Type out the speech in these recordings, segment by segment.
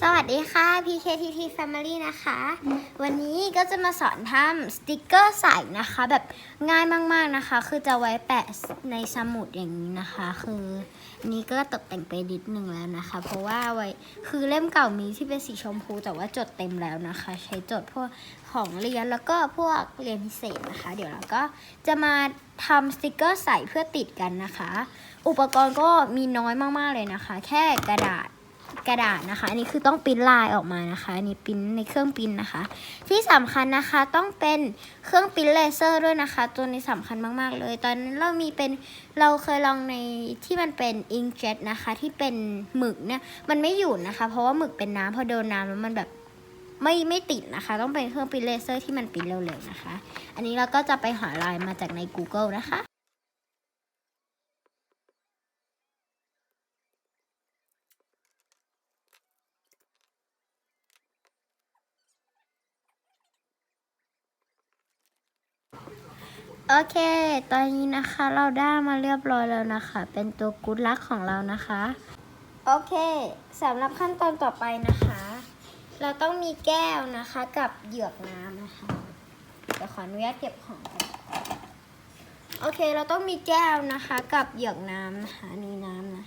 สวัสดีค่ะ PKTT Family นะคะ วันนี้ก็จะมาสอนทำสติกเกอร์ใส่นะคะ แบบง่ายมากๆนะคะ คือจะไว้แปะในสมุดอย่างนี้นะคะ คือนี้ก็ตกแต่งไปนิดหนึ่งแล้วนะคะ เพราะว่าไว้คือเล่มเก่ามีที่เป็นสีชมพู แต่ว่าจดเต็มแล้วนะคะ ใช้จดพวกของเรียนแล้วก็พวกเรียนพิเศษนะคะ เดี๋ยวเราก็จะมาทำสติกเกอร์ใส่เพื่อติดกันนะคะ อุปกรณ์ก็มีน้อยมากๆเลยนะคะ แค่กระดาษ กระดาษนะคะ อันนี้คือต้องปริ้นลายออกมานะคะอันนี้ปริ้นในเครื่องปริ้นนะคะ ที่สำคัญนะคะต้องเป็นเครื่องปริ้นเลเซอร์ด้วยนะคะ ตัวนี้สำคัญมากๆเลย ตอนนั้นเรามีเป็นเราเคยลองในที่มันเป็นอิงเจ็ตนะคะ ที่เป็นหมึกเนี่ยมันไม่อยู่นะคะ เพราะว่าหมึกเป็นน้ำพอโดนน้ำแล้วมันแบบไม่ไม่ติดนะคะ ต้องเป็นเครื่องปริ้นเลเซอร์ที่มันปริ้นเร็วๆนะคะ อันนี้เราก็จะไปหาลายมาจากใน Google นะคะ โอเค ตอนนี้นะคะเราได้มาเรียบร้อยแล้วนะคะ เป็นตัวกู๊ดลักของเรานะคะ โอเคสำหรับขั้นตอนต่อไปนะคะ เราต้องมีแก้วนะคะกับเหยือกน้ำนะคะเดี๋ยวขออนุญาตเก็บของก่อนโอเค เราต้องมีแก้วนะคะ กับเหยือกน้ำนะคะนี่น้ำนะ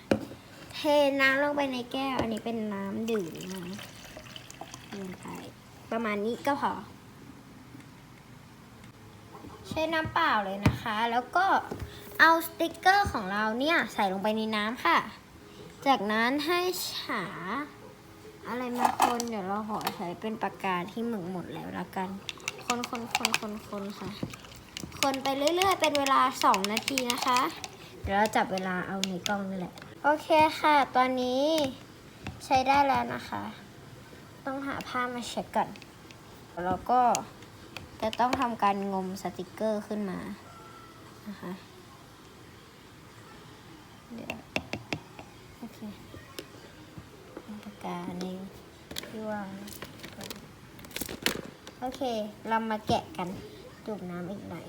เทน้ำลงไปในแก้ว อันนี้เป็นน้ำดื่มนะลงไปประมาณนี้ก็พอ ช้น้ำเปล่าเลยนะคะ แล้วก็เอาสติกเกอร์ของเราเนี่ยใส่ลงไปในน้ำค่ะ จากนั้นให้ฉาอะไรมาคนเดี๋ยวเราขอใช้เป็นปากกาที่หมึกหมดแล้วละกัน คนคนคนคนคนค่ะ คนไปเรื่อย ๆ เป็นเวลา 2 นาทีนะคะ เดี๋ยวเราจับเวลาเอาในกล้องนี่แหละ โอเคค่ะ ตอนนี้ใช้ได้แล้วนะคะ ต้องหาผ้ามาเช็ดก่อนแล้วก็ จะต้องทำการงมสติกเกอร์ขึ้นมานะคะเดี๋ยวโอเคปากกาในที่วางโอเค เรามาแกะกันจุบน้ำอีกหน่อย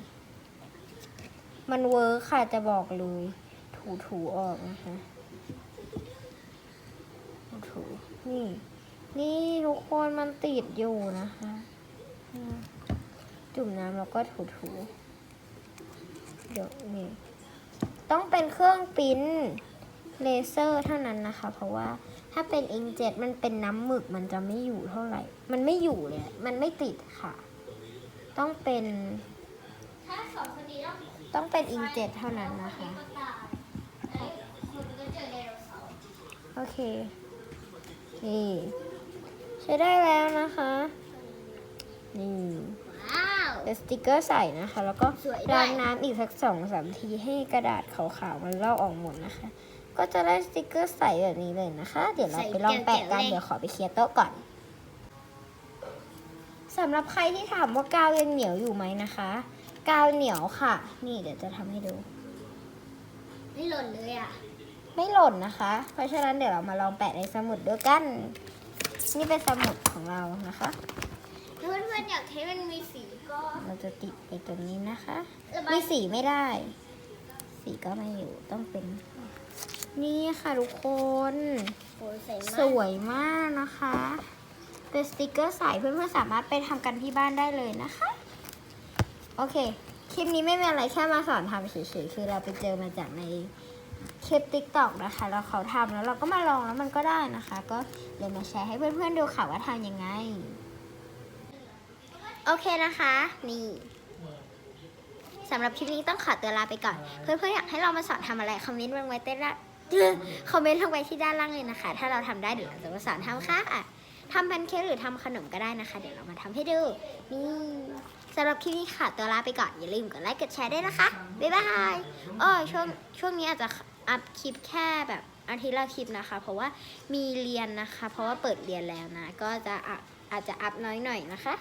มันเวิร์คค่ะจะบอกเลย ถูถูๆออกนะคะถูถูนี่ นี่ทุกคนมันติดอยู่นะคะ จุ่มน้ำแล้วก็ถูๆเดี๋ยวนี่ต้องเป็นเครื่องปริ้นเลเซอร์เท่านั้นนะคะ เพราะว่าถ้าเป็นอิงเจ็ตมันเป็นน้ำหมึกมันจะไม่อยู่เท่าไหร่ มันไม่อยู่เลยมันไม่ติดค่ะ ต้องเป็นถ้าสองคนนี้ต้องต้องเป็นอิงเจ็ตเท่านั้นนะคะ โอเค นี่ ใช้ได้แล้วนะคะ นี่ ว้าวเป็นสติกเกอร์ใส่นะคะ แล้วก็สวยด้วยล้างน้ำอีกสักสองสามทีให้กระดาษขาวๆมันลอกออกหมดนะคะ ก็จะได้สติกเกอร์ใสแบบนี้เลยนะคะ เดี๋ยวเราไปลองแปะกันเดี๋ยวขอไปเคลียร์โต๊ะก่อนสำหรับใครที่ถามว่ากาวยังเหนียวอยู่ไหมนะคะ กาวเหนียวค่ะ นี่เดี๋ยวจะทำให้ดู ไม่หล่นเลยอะ ไม่หล่นนะคะ เพราะฉะนั้นเดี๋ยวเรามาลองแปะในสมุดด้วยกัน นี่เป็นสมุดของเรานะคะถ้าเพื่อนๆอยากให้มันมีสีก็ เราจะติดไปตรงนี้นะคะระบามียสีไม่ได้ สีก็ไม่อยู่ต้องเป็น นี่ค่ะทุกคนโอ้ยใส่สมากวยมากนะคะ เป็นสติกเกอร์ใสเพื่อนๆสามารถไปทำกันที่บ้านได้เลยนะคะ โอเค คลิปนี้ไม่มีอะไรแค่มาสอนทำเฉยๆคือเราไปเจอมาจากในคลิปติ๊กต็อกนะคะ แล้วเขาทำแล้วเราก็มาลองแล้วมันก็ได้นะคะ ก็เลยมาแชร์ให้เพื่อนๆดูค่ะว่าทำยังไง โอเคนะคะ นี่สำหรับคลิปนี้ต้องขอตัวลาไปก่อน เพื่อนๆอยากให้เรามาสอนทำอะไร คอมเมนต์ลงไว้ใต้ล่างคอมเมนต์ลงไว้ที่ด้านล่างเลยนะคะ ถ้าเราทำได้เดี๋ยวเราจะมาสอนทำค่ะทำแพนเค้กหรือทำขนมก็ได้นะคะ เดี๋ยวเรามาทำให้ดู นี่สำหรับคลิปนี้ค่ะตัวลาไปก่อน อย่าลืมกดไลค์กดแชร์ด้วยนะคะ บ๊ายบายอ้อช่วงช่วงนี้อาจจะอัพคลิปแค่แบบอาทิตย์ละคลิปนะคะ เพราะว่ามีเรียนนะคะ เพราะว่าเปิดเรียนแล้วนะ ก็จะอะอาจจะอัพน้อยหน่อยนะคะ